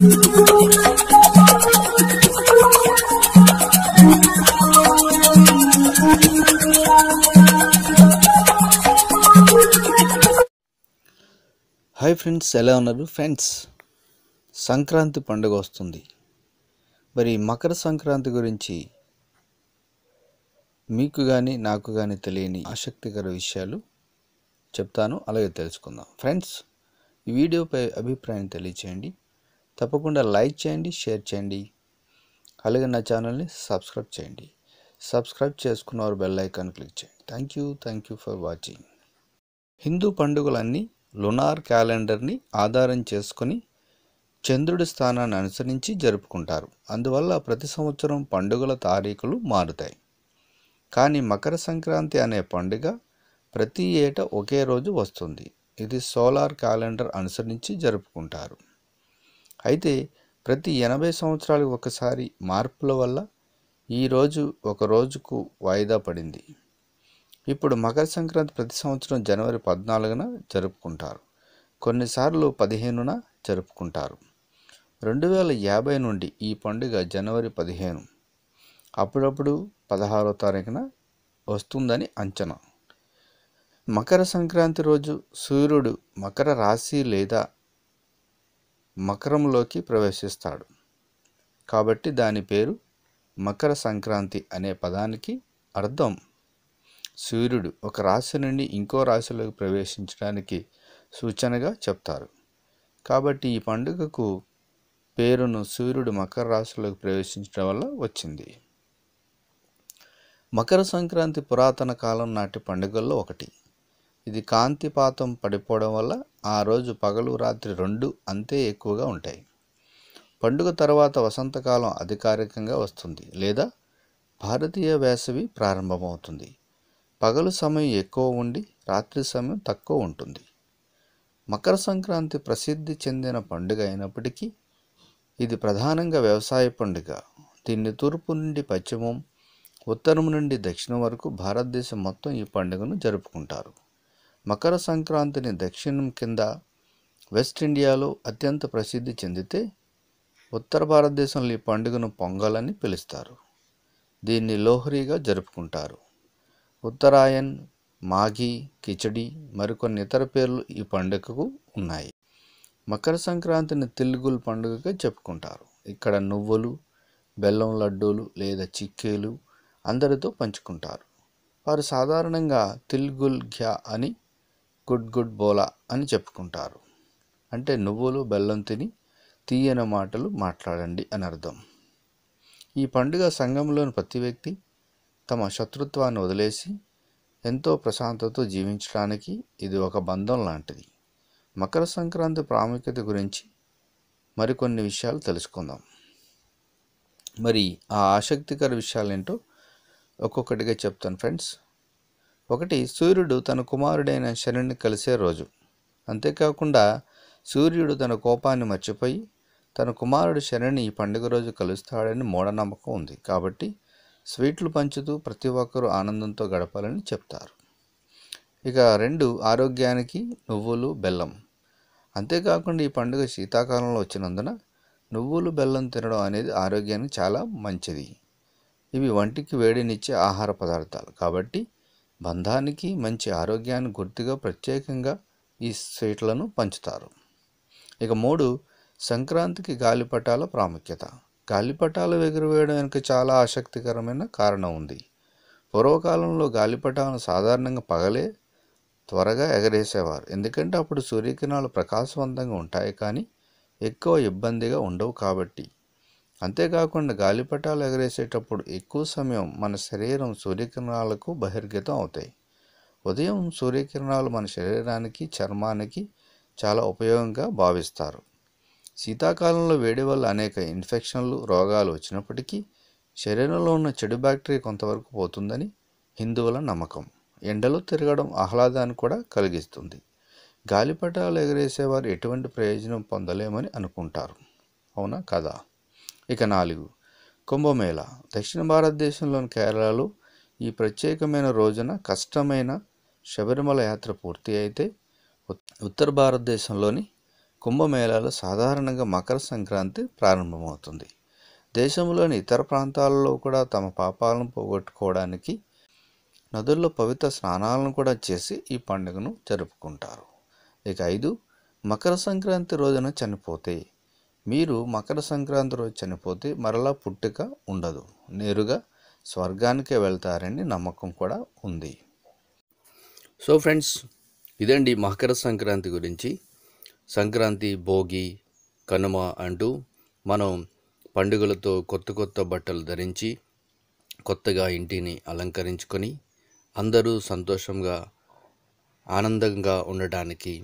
Hi friends ఎలా ఉన్నారు? Friends Sankranti పండుగ వస్తుంది. మరి మకర సంక్రాంతి గురించి మీకు కానీ నాకు కానీ తెలియని ఆసక్తికర విషయాలు చెప్తాను అలాగే తెలుసుకుందాం. ఫ్రెండ్స్ ఈ వీడియోపై అభిప్రాయం తెలియచేయండి. తప్పకుండా లైక్ చేయండి షేర్ చేయండి. అలాగే నా ఛానల్ని సబ్స్క్రైబ్ చేయండి. సబ్స్క్రైబ్ చేసుకున్నవారు బెల్ ఐకాన్ క్లిక్ చేయండి. Thank you thank you for watching. Hindu పండుగలన్నీ lunar క్యాలెండర్ని ఆధారం చేసుకొని చంద్రుడి స్థానాన్ని అనుసరించి జరుపుకుంటారు. అందువల్ల ప్రతి సంవత్సరం పండుగల తారీఖులు మారుతాయి. కానీ మకర సంక్రాంతి అనే పండుగ ప్రతి ఏటా ఒకే రోజు వస్తుంది. ఇది సోలార్ క్యాలెండర్ అనుసరించి జరుపుకుంటారు. అయితే ప్రతి ఎనభై సంవత్సరాలకు ఒకసారి మార్పుల వల్ల ఈరోజు ఒక రోజుకు వాయిదా పడింది. ఇప్పుడు మకర సంక్రాంతి ప్రతి సంవత్సరం జనవరి పద్నాలుగున జరుపుకుంటారు. కొన్నిసార్లు పదిహేనున జరుపుకుంటారు. రెండు వేల యాభై నుండి ఈ పండుగ జనవరి పదిహేను. అప్పుడప్పుడు పదహారో తారీఖున వస్తుందని అంచనా. మకర సంక్రాంతి రోజు సూర్యుడు మకర రాశి లేదా మకరంలోకి ప్రవేశిస్తాడు. కాబట్టి దాని పేరు మకర సంక్రాంతి అనే పదానికి అర్థం. సూర్యుడు ఒక రాశి నుండి ఇంకో రాశిలోకి ప్రవేశించడానికి సూచనగా చెప్తారు. కాబట్టి ఈ పండుగకు పేరును సూర్యుడు మకర రాశిలోకి ప్రవేశించడం వల్ల వచ్చింది. మకర సంక్రాంతి పురాతన కాలం నాటి పండుగల్లో ఒకటి. ఇది కాంతిపాతం పడిపోవడం వల్ల ఆ రోజు పగలు రాత్రి రెండు అంతే ఎక్కువగా ఉంటాయి. పండుగ తర్వాత వసంతకాలం అధికారికంగా వస్తుంది లేదా భారతీయ వేసవి ప్రారంభమవుతుంది. పగలు సమయం ఎక్కువ ఉండి రాత్రి సమయం తక్కువ ఉంటుంది. మకర సంక్రాంతి ప్రసిద్ధి చెందిన పండుగ అయినప్పటికీ ఇది ప్రధానంగా వ్యవసాయ పండుగ. దీన్ని తూర్పు నుండి పశ్చిమం ఉత్తరం నుండి దక్షిణం వరకు భారతదేశం మొత్తం ఈ పండుగను జరుపుకుంటారు. మకర సంక్రాంతిని దక్షిణం కింద వెస్ట్ ఇండియాలో అత్యంత ప్రసిద్ధి చెందితే ఉత్తర భారతదేశంలో ఈ పండుగను పొంగల్ అని పిలుస్తారు. దీన్ని లోహరీగా జరుపుకుంటారు. ఉత్తరాయణ్ మాఘీ కిచడి మరికొన్ని ఇతర పేర్లు ఈ పండుగకు ఉన్నాయి. మకర సంక్రాంతిని తెలుగుల పండుగగా చెప్పుకుంటారు. ఇక్కడ నువ్వులు బెల్లం లడ్డూలు లేదా చిక్కేలు అందరితో పంచుకుంటారు. వారు సాధారణంగా తిల్గుల్ ఘ్యా అని గుడ్ గుడ్ బోలా అని చెప్పుకుంటారు. అంటే నువ్వులు బెల్లం తిని తీయని మాటలు మాట్లాడండి అని అర్థం. ఈ పండుగ సంఘంలోని ప్రతి వ్యక్తి తమ శత్రుత్వాన్ని వదిలేసి ఎంతో ప్రశాంతతో జీవించడానికి ఇది ఒక బంధం లాంటిది. మకర సంక్రాంతి ప్రాముఖ్యత గురించి మరికొన్ని విషయాలు తెలుసుకుందాం. మరి ఆ ఆసక్తికర విషయాలు ఏంటో ఒక్కొక్కటిగా చెప్తాను ఫ్రెండ్స్. ఒకటి సూర్యుడు తన కుమారుడైన శనిని కలిసే రోజు. అంతేకాకుండా సూర్యుడు తన కోపాన్ని మర్చిపోయి తన కుమారుడు శనిని ఈ పండుగ రోజు కలుస్తాడని మూఢనమ్మకం ఉంది. కాబట్టి స్వీట్లు పంచుతూ ప్రతి ఒక్కరూ ఆనందంతో గడపాలని చెప్తారు. ఇక రెండు ఆరోగ్యానికి నువ్వులు బెల్లం. అంతేకాకుండా ఈ పండుగ శీతాకాలంలో వచ్చినందున నువ్వులు బెల్లం తినడం అనేది ఆరోగ్యానికి చాలా మంచిది. ఇవి వంటికి వేడినిచ్చే ఆహార పదార్థాలు. కాబట్టి బంధానికి మంచి ఆరోగ్యాన్ని గుర్తుగా ప్రత్యేకంగా ఈ స్వీట్లను పంచుతారు. ఇక మూడు సంక్రాంతికి గాలిపటాల ప్రాముఖ్యత. గాలిపటాలు ఎగురవేయడం వెనుక చాలా ఆసక్తికరమైన కారణం ఉంది. పూర్వకాలంలో గాలిపటాలను సాధారణంగా పగలే త్వరగా ఎగరేసేవారు. ఎందుకంటే అప్పుడు సూర్యకిరణాలు ప్రకాశవంతంగా ఉంటాయి కానీ ఎక్కువ ఇబ్బందిగా ఉండవు కాబట్టి అంతేకాకుండా గాలిపటాలు ఎగరేసేటప్పుడు ఎక్కువ సమయం మన శరీరం సూర్యకిరణాలకు బహిర్గతం అవుతాయి. ఉదయం సూర్యకిరణాలు మన శరీరానికి చర్మానికి చాలా ఉపయోగంగా భావిస్తారు. శీతాకాలంలో వేడి వల్ల అనేక ఇన్ఫెక్షన్లు రోగాలు వచ్చినప్పటికీ శరీరంలో ఉన్న చెడు బ్యాక్టీరియా కొంతవరకు పోతుందని హిందువుల నమ్మకం. ఎండలో తిరగడం ఆహ్లాదాన్ని కూడా కలిగిస్తుంది. గాలిపటాలు ఎగరేసేవారు ఎటువంటి ప్రయోజనం పొందలేమని అనుకుంటారు. అవునా? కదా? ఇక నాలుగు. కుంభమేళ. దక్షిణ భారతదేశంలోని కేరళలో ఈ ప్రత్యేకమైన రోజున కష్టమైన శబరిమల యాత్ర పూర్తి అయితే ఉత్తర భారతదేశంలోని కుంభమేళాలో సాధారణంగా మకర సంక్రాంతి ప్రారంభమవుతుంది. దేశంలోని ఇతర ప్రాంతాలలో కూడా తమ పాపాలను పోగొట్టుకోవడానికి నదుల్లో పవిత్ర స్నానాలను కూడా చేసి ఈ పండుగను జరుపుకుంటారు. ఇక ఐదు. మకర సంక్రాంతి రోజున చనిపోతే మీరు మకర సంక్రాంతి రోజు చనిపోతే మరలా పుట్టుక ఉండదు. నేరుగా స్వర్గానికే వెళ్తారని నమ్మకం కూడా ఉంది. సో ఫ్రెండ్స్ ఇదండి మకర సంక్రాంతి గురించి. సంక్రాంతి భోగి కనుమ అంటూ మనం పండుగలతో కొత్త కొత్త బట్టలు ధరించి కొత్తగా ఇంటిని అలంకరించుకొని అందరూ సంతోషంగా ఆనందంగా ఉండడానికి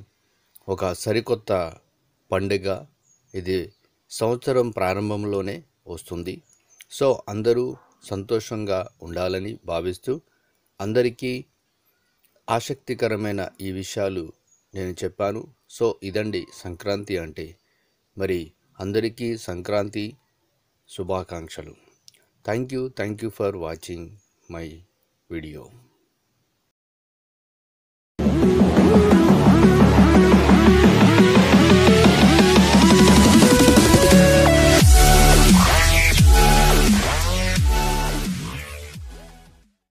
ఒక సరికొత్త పండుగ ఇది సంవత్సరం ప్రారంభంలోనే వస్తుంది. సో అందరూ సంతోషంగా ఉండాలని భావిస్తూ అందరికీ ఆసక్తికరమైన ఈ విషయాలు నేను చెప్పాను. సో ఇదండి సంక్రాంతి అంటే. మరి అందరికీ సంక్రాంతి శుభాకాంక్షలు. Thank you thank you for watching my video.